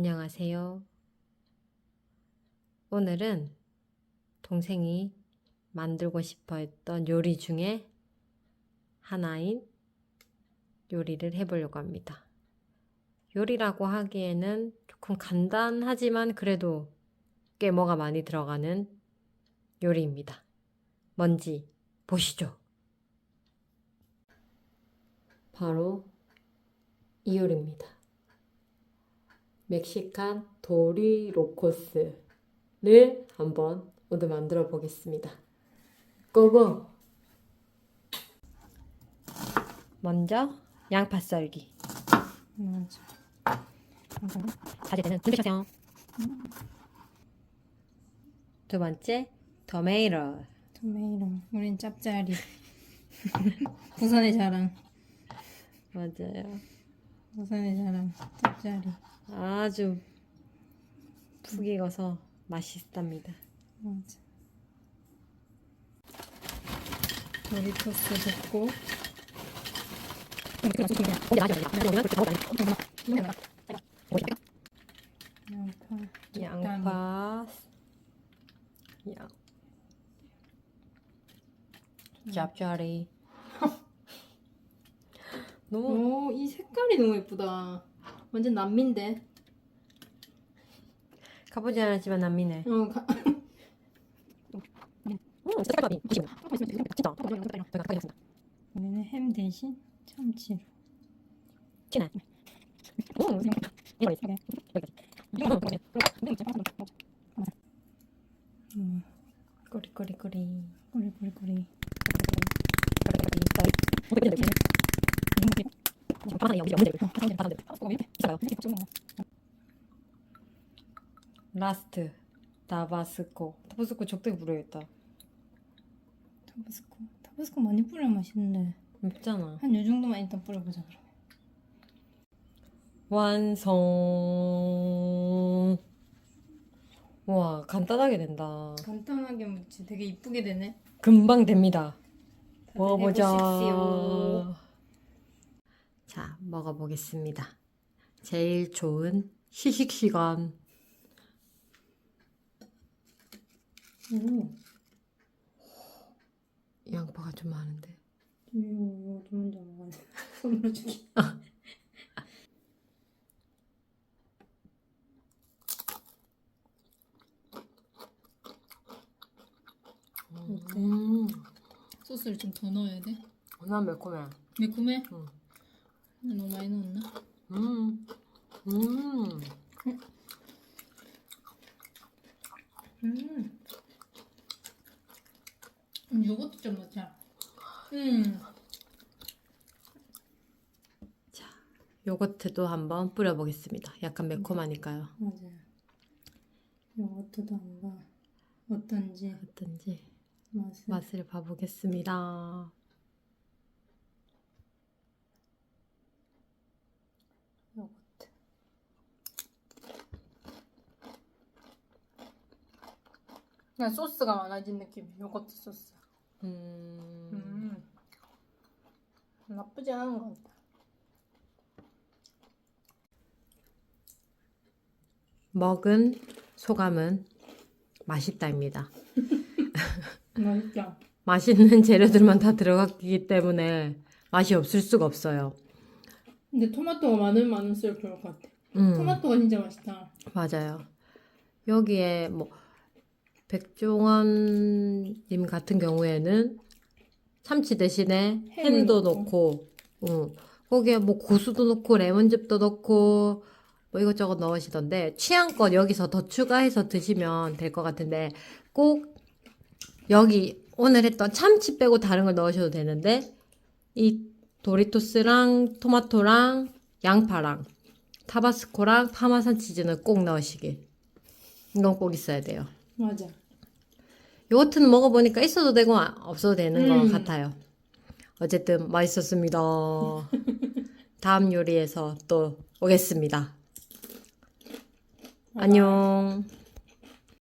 안녕하세요. 오늘은 동생이 만들고 싶어 했던 요리 중에 하나인 요리를 해보려고 합니다. 요리라고 하기에는 조금 간단하지만 그래도 꽤 뭐가 많이 들어가는 요리입니다. 뭔지 보시죠. 바로 이 요리입니다. 멕시칸 도리로코스를 한번 오늘 만들어 보겠습니다. 고고! 먼저 양파 썰기. 가질 때는 준비하세요. 두 번째 토메이로. 토메이로. 우린 짭짜리. 부산의 자랑. 맞아요. 부산의 자랑. 짭짜리. 아주 푹 익어서 맛있답니다. 맞아. 도리토스 볶고 양파. 양파, 양, 짭짜리. 너무 오, 이 색깔이 너무 예쁘다. 완전 남미인데. 가보지 않았지만 남미네. 어, 가... 음, 색깔밥이 진짜. 저희가 가겠습니다. 우리는 햄 대신 참치로. 진해. 음, 이거. 여기까지. 음, 꼬리꼬리꼬리. 꼬리꼬리꼬리. 라스트 타바스코 타바스코 적당히 부르겠다 타바스코. 타바스코 많이 뿌려 맛있는데. 맵잖아 한 요 정도만 일단 뿌려보자 그러면. 완성 와 간단하게 된다 간단하게 묻지 되게 이쁘게 되네. 금방 됩니다 먹어보자 해보십시오. 자 먹어보겠습니다 제일 좋은 시식시간 오, 양파가 좀 많은데 이거 이거 좀 먼저 먹어. 선물로 주기. 음, 소스를 좀 더 넣어야 돼. 난 매콤해 매콤해? 응. 너무 많이 넣었나? 음, 음. 음. 음, 요것도 좀 넣자. 음. 요거트도 한번 뿌려보겠습니다. 약간 매콤하니까요. 맞아요. 요것도 한번 어떤지 어떤지 맛을. 맛을 봐보겠습니다. 요거트. 그냥 소스가 많아진 느낌. 요거트 소스. 음, 음. 나쁘지 않은 것 같다. 먹은 소감은 맛있다입니다. 맛있죠? 맛있는 재료들만 다 들어갔기 때문에 맛이 없을 수가 없어요. 근데 토마토가 많으면 많을수록 좋을 것 같아. 음, 토마토가 진짜 맛있다. 맞아요. 여기에 뭐 백종원님 같은 경우에는 참치 대신에 햄도 넣고. 넣고, 응. 거기에 뭐 고수도 넣고 레몬즙도 넣고 뭐 이것저것 넣으시던데 취향껏 여기서 더 추가해서 드시면 될 것 같은데 꼭 여기 오늘 했던 참치 빼고 다른 걸 넣으셔도 되는데 이 도리토스랑 토마토랑 양파랑 타바스코랑 파마산 치즈는 꼭 넣으시길. 이건 꼭 있어야 돼요. 맞아. 요거트는 먹어보니까 있어도 되고 아- 없어도 되는 것 음. 같아요. 어쨌든 맛있었습니다. 다음 요리에서 또 오겠습니다. 안녕.